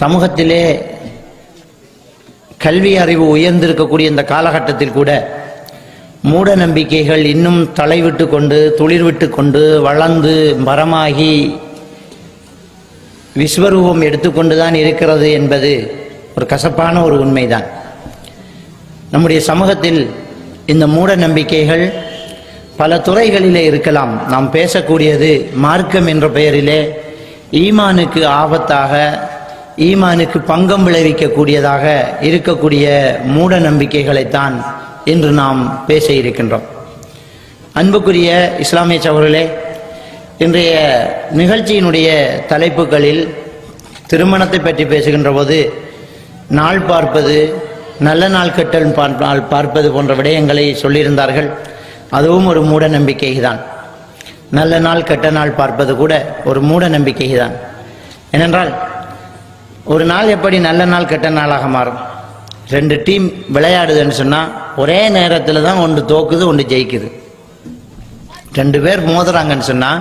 சமூகத்திலே கல்வி அறிவு உயர்ந்திருக்கக்கூடிய இந்த காலகட்டத்தில் கூட மூட நம்பிக்கைகள் இன்னும் தலைவிட்டு கொண்டு துளிர்விட்டு கொண்டு வளர்ந்து மரமாகி விஸ்வரூபம் எடுத்துக்கொண்டுதான் இருக்கிறது என்பது ஒரு கசப்பான ஒரு உண்மைதான். நம்முடைய சமூகத்தில் இந்த மூட நம்பிக்கைகள் பல துறைகளிலே இருக்கலாம். நாம் பேசக்கூடியது மார்க்கம் என்ற பெயரிலே ஈமானுக்கு ஆபத்தாக ஈமானுக்கு பங்கம் விளைவிக்கக்கூடியதாக இருக்கக்கூடிய மூட நம்பிக்கைகளைத்தான் இன்று நாம் பேச இருக்கின்றோம். அன்புக்குரிய இஸ்லாமிய சகோதரர்களே இன்றைய நிகழ்ச்சியினுடைய தலைப்புகளில் திருமணத்தை பற்றி பேசுகின்ற போது நாள் பார்ப்பது நல்ல நாள் கெட்டல் பார்- நாள் பார்ப்பது போன்ற விடயங்களை சொல்லியிருந்தார்கள். அதுவும் ஒரு மூட நம்பிக்கை தான் நல்ல நாள் கெட்ட நாள் பார்ப்பது கூட ஒரு மூட நம்பிக்கை தான் ஏனென்றால் ஒரு நாள் எப்படி நல்ல நாள் கெட்ட நாளாக மாறும்? ரெண்டு டீம் விளையாடுதுன்னு சொன்னால் ஒரே நேரத்தில் தான் ஒன்று தோக்குது ஒன்று ஜெயிக்குது. ரெண்டு பேர் மோதுறாங்கன்னு சொன்னால்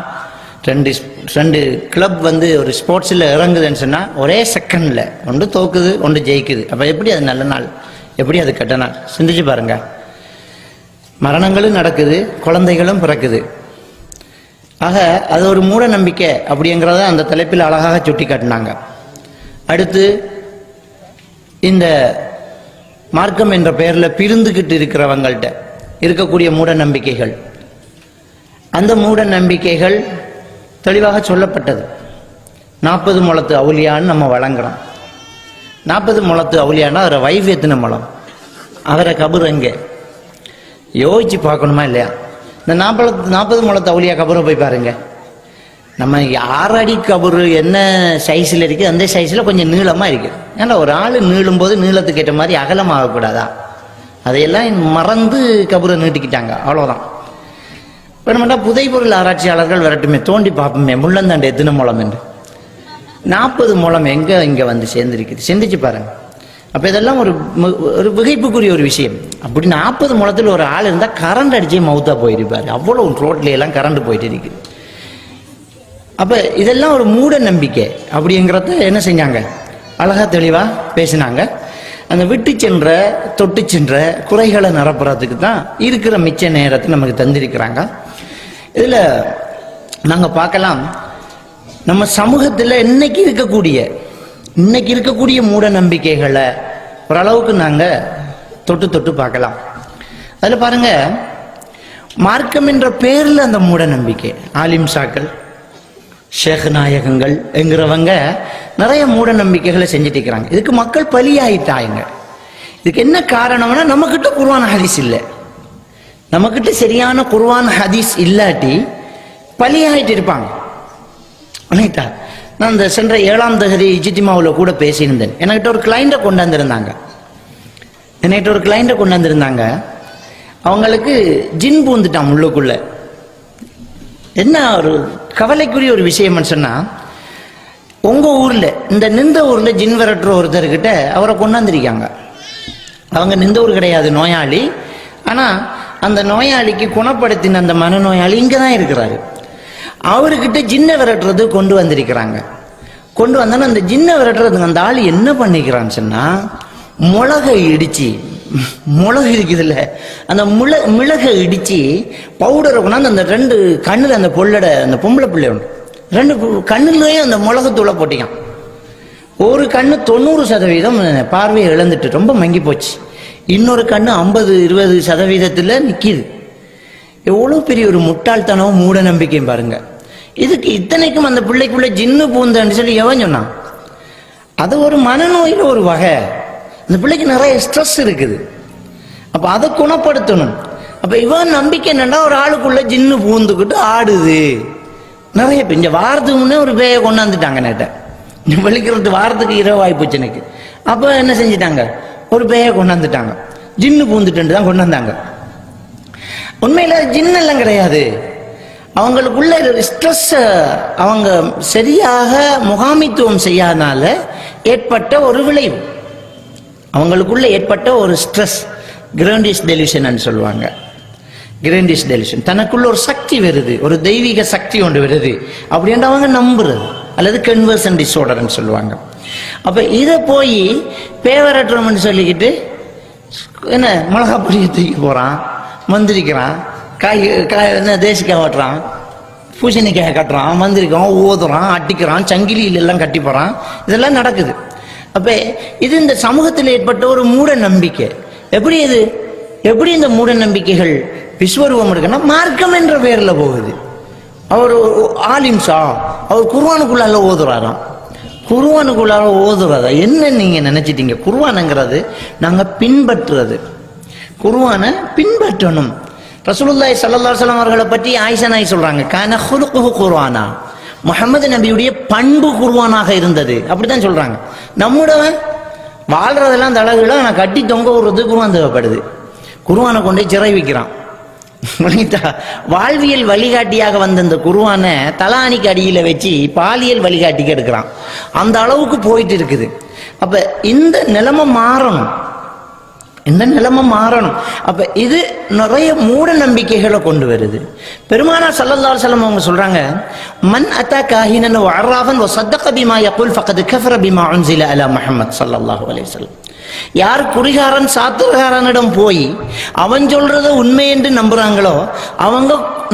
ரெண்டு ரெண்டு கிளப் வந்து ஒரு ஸ்போர்ட்ஸில் இறங்குதுன்னு சொன்னால் ஒரே செகண்டில் ஒன்று தோக்குது ஒன்று ஜெயிக்குது. அப்போ எப்படி அது நல்ல நாள்? எப்படி அது கெட்ட நாள்? சிந்திச்சு பாருங்க. மரணங்களும் நடக்குது குழந்தைகளும் பிறக்குது. ஆக அது ஒரு மூட நம்பிக்கை அப்படிங்கிறத அந்த தலைப்பில் அழகாக சுட்டி காட்டினாங்க அடுத்து இந்த மார்க்கம் என்ற பெயரில் பிரிந்துகிட்டு இருக்கிறவங்கள்ட்ட இருக்கக்கூடிய மூட நம்பிக்கைகள். அந்த மூட நம்பிக்கைகள் தெளிவாக சொல்லப்பட்டது. நாற்பது முளத்து அவுலியான்னு நம்ம வழங்குறோம். நாற்பது முளத்து அவுலியானா அவரை வைஃப் எத்தனை முளம் அவரை கபர் எங்கே? யோசிச்சு பார்க்கணுமா இல்லையா? இந்த நாற்பது நாற்பது முழத்து அவுலியா கபரை போய் பாருங்கள் நம்ம ஆறு அடி கபரு என்ன சைஸில் இருக்குது அந்த சைஸில் கொஞ்சம் நீளமாக இருக்குது ஏன்னா ஒரு ஆள் நீளும் போது நீளத்துக்கு ஏற்ற மாதிரி அகலமாகக்கூடாதா? அதையெல்லாம் மறந்து கபரை நீட்டிக்கிட்டாங்க. அவ்வளோதான் இப்போ வேணுமெண்டா புதைப்பொருள் ஆராய்ச்சியாளர்கள் வரட்டுமே தோண்டி பார்ப்போமே முள்ளந்தாண்டு எத்தனை மூலம் என்று. நாற்பது முளம் எங்கே இங்கே வந்து சேர்ந்துருக்குது? சிந்திச்சு பாருங்க. அப்போ இதெல்லாம் ஒரு ஒரு விகைப்புக்குரிய ஒரு விஷயம். அப்படி நாற்பது முளத்தில் ஒரு ஆள் இருந்தால் கரண்ட் அடிச்சே மவுத்தா போயிருப்பார் அவ்வளோ ரோட்ல எல்லாம் கரண்ட் போயிட்டு இருக்குது அப்போ இதெல்லாம் ஒரு மூட நம்பிக்கை அப்படிங்கிறத என்ன செஞ்சாங்க? அழகாக தெளிவாக பேசினாங்க. அந்த விட்டு சென்ற தொட்டு சென்ற குறைகளை நிரப்புறதுக்கு தான் இருக்கிற மிச்ச நேரத்தை நமக்கு தந்திருக்கிறாங்க. இதில் நாங்கள் பார்க்கலாம். நம்ம சமூகத்தில் இன்னைக்கு இருக்கக்கூடிய இன்னைக்கு இருக்கக்கூடிய மூட நம்பிக்கைகளை ஓரளவுக்கு நாங்கள் தொட்டு தொட்டு பார்க்கலாம். அதில் பாருங்க மார்க்கம் என்ற பேரில் அந்த மூட நம்பிக்கை ஆலிம் சாக்கள். ஷேக் நாயகங்கள் என்கிறவங்க நிறைய மூட நம்பிக்கைகளை செஞ்சுட்டு இருக்கிறாங்க. இதுக்கு மக்கள் பலியாயிட்டாங்க. இதுக்கு என்ன காரணம்னா நம்மக்கிட்ட குர்ஆன் ஹதீஸ் இல்லை. நம்மக்கிட்ட சரியான குர்ஆன் ஹதீஸ் இல்லாட்டி பலியாயிட்டு இருப்பாங்க. ரைட்டா நான் இந்த சென்ற ஏழாம் தகுதி இஜித்திமாவில் கூட பேசியிருந்தேன். என்கிட்ட ஒரு கிளைண்ட்டை கொண்டாந்துருந்தாங்க. என்கிட்ட ஒரு கிளைண்ட்டை கொண்டாந்துருந்தாங்க. அவங்களுக்கு ஜின் பூந்துட்டான் உள்ளுக்குள்ள என்ன ஒரு கவலைக்குரிய ஒரு விஷயம்னு சொன்னா உங்க ஊர்ல இந்த நின்ற ஊர்ல ஜின் விரட்டுற ஒருத்தர்கிட்ட அவரை கொண்டாந்துருக்காங்க. அவங்க நின்ற ஊர் கிடையாது நோயாளி. ஆனா அந்த நோயாளிக்கு குணப்படுத்தின அந்த மனநோயாளி இங்க தான் இருக்கிறாரு. அவர்கிட்ட ஜின்ன விரட்டுறது கொண்டு வந்திருக்கிறாங்க. கொண்டு வந்தோன்னா அந்த ஜின்ன விரட்டுறதுக்கு அந்த ஆள் என்ன பண்ணிக்கிறான்னு சொன்னா மிளகை இடிச்சு மிளகு இருக்குதுல்ல. அந்த முள மிளகை இடித்து பவுடரை கொண்டாந்து அந்த ரெண்டு கண்ணில் அந்த பொள்ளடை அந்த பொம்பளை பிள்ளை உண்டு. ரெண்டு கண்ணுலேயும் அந்த மிளகுத்தூளை போட்டிக்கான். ஒரு கண்ணு தொண்ணூறு சதவீதம் பார்வையை இழந்துட்டு ரொம்ப மங்கி போச்சு. இன்னொரு கண்ணு ஐம்பது இருபது சதவீதத்தில் நிற்கிது எவ்வளோ பெரிய ஒரு முட்டாள்தனம் மூட நம்பிக்கையும் பாருங்க. இதுக்கு இத்தனைக்கும் அந்த பிள்ளைக்குள்ளே ஜின்னு பூந்தன்னு சொல்லி எவன் சொன்னான்? அது ஒரு மனநோயில் ஒரு வகை. அந்த பிள்ளைக்கு நிறைய ஸ்ட்ரெஸ் இருக்குது. அப்போ அதை குணப்படுத்தணும். அப்போ இவன் நம்பிக்கை என்னன்னா ஒரு ஆளுக்குள்ள ஜின்னு பூந்துக்கிட்டு ஆடுது. நிறைய பேர் இந்த வாரத்துக்கு முன்னே ஒரு பேயை கொண்டாந்துட்டாங்க நேட்ட வெளிக்கிறது வாரத்துக்கு இரவு ஆயிப்போச்சு எனக்கு அப்போ என்ன செஞ்சிட்டாங்க? ஒரு பேயை கொண்டாந்துட்டாங்க ஜின்னு பூந்துட்டு தான் கொண்டாந்தாங்க உண்மையில் ஜின் எல்லாம் கிடையாது. அவங்களுக்குள்ள ஸ்ட்ரெஸ் அவங்க சரியாக முகாமித்துவம் செய்யாதனால ஏற்பட்ட ஒரு விளைவு. அவங்களுக்குள்ள ஏற்பட்ட ஒரு ஸ்ட்ரெஸ் கிராண்டிஸ் டெலிஷன் சொல்லுவாங்க. கிராண்டிஸ் டெலிஷன் தனக்குள்ள ஒரு சக்தி வருது ஒரு தெய்வீக சக்தி ஒன்று வருது. அப்படின்ட்டு அவங்க நம்புறது அல்லது கன்வர்சன் டிஸார்டர்னு சொல்லுவாங்க. அப்ப இதை போய் பேவரட்டுறோம்னு சொல்லிக்கிட்டு என்ன மிளகா பொடியை தூக்கி போறான் மந்திரிக்கிறான் காய் காய் என்ன தேசிக்காய் ஓட்டுறான் பூசணிக்காய் கட்டுறான் மந்திரிக்கான் ஓதுறான் அட்டிக்கிறான் சங்கிலியில் எல்லாம் கட்டி போறான். இதெல்லாம் நடக்குது. அப்ப இது இந்த சமூகத்தில் ஏற்பட்ட ஒரு மூட நம்பிக்கை. எப்படி இது? எப்படி இந்த மூட நம்பிக்கைகள் விஸ்வரூபம் இருக்குன்னா மார்க்கம் என்ற பெயரில் போகுது. அவர் ஒரு ஆலிம்சா அவர் குர்வானுக்குள்ளால ஓதுறாராம். குர்வானுக்குள்ளால ஓதுறதா? என்ன நீங்க நினைச்சிட்டீங்க? குர்வானுங்கிறது நாங்க பின்பற்றுறது. குர்வானை பின்பற்றணும். ரசூலுல்லாய் சல்லா சலம் அவர்களை பற்றி ஆயிசனாய் சொல்கிறாங்க சொல்றாங்க. கான ஹுலுகுஹு குர்ஆனா. முகமது நபியுடைய பண்பு குருவானாக இருந்தது. அப்படித்தான் சொல்றாங்க. நம்முடவன் வாழ்றதெல்லாம் தலகுல நான் கட்டி தொங்க விடுறது குருவான் தேவைப்படுது. குருவானை கொண்டு போய் சிறை வைக்கிறான். வாழ்வியல் வழிகாட்டியாக வந்த இந்த குருவானை தலானிக்கு அடியில வச்சு பாலியல் வழிகாட்டிக்கு எடுக்கிறான். அந்த அளவுக்கு போயிட்டு இருக்குது. அப்ப இந்த நிலைமை மாறணும். இந்த நிலைமை மாறணும். அப்ப இது நிறைய மூட நம்பிக்கைகளை கொண்டு வருது. பெருமானா சல்லல்லாஹு செல்லம் அவங்க சொல்றாங்க மன் அத்தா காஹினன் வாழ்றாவன் ஓ வ சத்தக பிமா யகுல் ஃபக்கத் கஃபர பிமா உன்சில அலா முஹம்மத் சல்லல்லாஹு அலைஹி வஸல்லம். யார் குடிகாரன் சாத்துகாரனிடம் போய் அவன் சொல்றத உண்மை என்று நம்புறாங்களோ அவங்க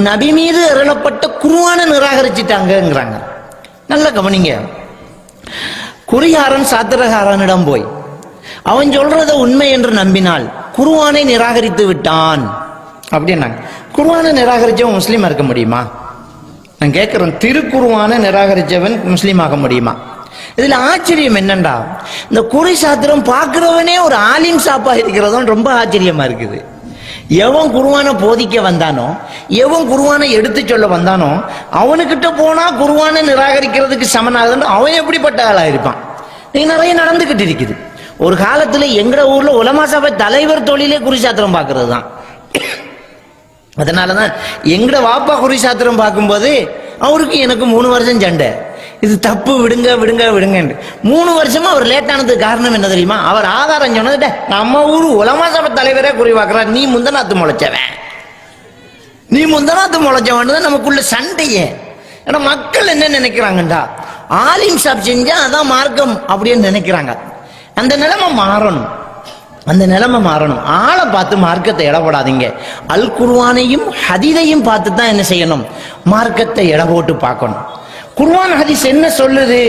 நபி மீது அருளப்பட்ட குருவான நிராகரிச்சிட்டாங்கங்கிறாங்க. நல்ல கவனிங்க. குறிகாரன் சாத்திரகாரனிடம் போய் அவன் சொல்றத உண்மை என்று நம்பினால் குருவானை நிராகரித்து விட்டான். அப்படின்னாங்க குருவானை நிராகரிச்சவன் முஸ்லீமா இருக்க முடியுமா? நான் கேட்கிறேன் திருக்குருவானை நிராகரிச்சவன் முஸ்லீம் ஆக முடியுமா? இதுல ஆச்சரியம் என்னண்டா? இந்த குறை சாத்திரம் பார்க்கிறவனே ஒரு ஆலிம் சாப்பா இருக்கிறதும் ரொம்ப ஆச்சரியமா இருக்குது. எவன் குருவானை போதிக்க வந்தானோ எவன் குருவானை எடுத்து சொல்ல வந்தானோ அவனுக்கிட்ட போனா குருவானை நிராகரிக்கிறதுக்கு சமனாகுதுன்னு அவன் எப்படிப்பட்ட ஆளா இருப்பான் இது நிறைய நடந்துகிட்டு இருக்குது. ஒரு காலத்தில் எங்கட ஊர்ல உலமா சபை தலைவர் தொழிலே குறிசாத்திரம் பார்க்கறது தான் அதனாலதான் எங்கட வாப்பா குறிசாத்திரம் பார்க்கும்போது அவருக்கு எனக்கு மூணு வருஷம் சண்டை. இது தப்பு விடுங்க விடுங்க விடுங்க மூணு வருஷமா அவர் லேட் ஆனதுக்கு காரணம் என்ன தெரியுமா? அவர் ஆதாரம் சொன்னது நம்ம ஊர் உலமா சபை தலைவரே குறி நீ முந்தநாத்து முளைச்சவன். நீ முந்தநாத்து முளைச்சவன் தான் நமக்குள்ள சண்டையே. ஏன்னா மக்கள் என்ன நினைக்கிறாங்கண்டா? ஆலிம் சாப் செஞ்சா அதான் மார்க்கம் அப்படின்னு நினைக்கிறாங்க. அந்த நிலைமை மாறணும். அந்த நிலைமை மாறணும். ஆளை பார்த்து மார்க்கத்தை இடப்படாதீங்க அல் குர்வானையும் ஹதிதையும் பார்த்து தான் என்ன செய்யணும்? மார்க்கத்தை இட போட்டு பார்க்கணும். குர்வான் ஹதீஸ் என்ன சொல்லுது?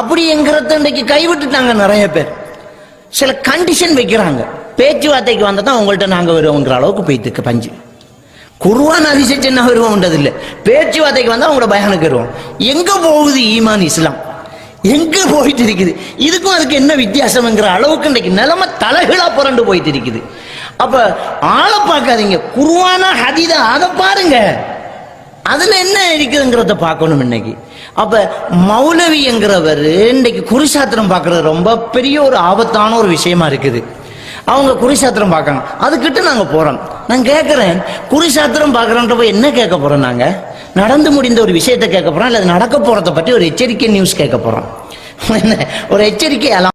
அப்படி எங்கிறத இன்றைக்கு கைவிட்டுட்டாங்க நிறைய பேர். சில கண்டிஷன் வைக்கிறாங்க. பேச்சுவார்த்தைக்கு வந்தால் தான் உங்கள்கிட்ட நாங்கள் வருவோங்கிற அளவுக்கு போயிட்டு பஞ்சு. குர்வான் அதிசயம் என்ன வருவோம்ன்றது இல்லை பேச்சுவார்த்தைக்கு வந்தால் உங்களோட பயனுக்கு வருவோம். எங்கே போகுது ஈமான் இஸ்லாம்? எங்க போயிட்டு இருக்குது இதுக்கும் அதுக்கு என்ன வித்தியாசம்ங்கிற அளவுக்கு இன்றைக்கு நிலைமை தலைகளாக புரண்டு போயிட்டு இருக்குது அப்ப ஆளை பார்க்காதீங்க. குருவானா ஹதீதா அதை பாருங்க. அதுல என்ன இருக்குதுங்கிறத பார்க்கணும் இன்னைக்கு. அப்ப மௌலவிங்கிறவர் இன்னைக்கு குறிசாத்திரம் பார்க்கறது ரொம்ப பெரிய ஒரு ஆபத்தான ஒரு விஷயமா இருக்குது. அவங்க குறிசாத்திரம் பார்க்காங்க அதுக்கிட்ட நாங்கள் போகிறோம் நான் கேட்குறேன் குறிசாத்திரம் பார்க்கறோன்ற போய் என்ன கேட்க போகிறோம் நாங்கள் நடந்து முடிந்த ஒரு விஷயத்தை கேட்க போறோம் அல்லது நடக்க போகிறத பற்றி ஒரு எச்சரிக்கை நியூஸ் கேட்க போகிறோம் என்ன ஒரு எச்சரிக்கை அலாம்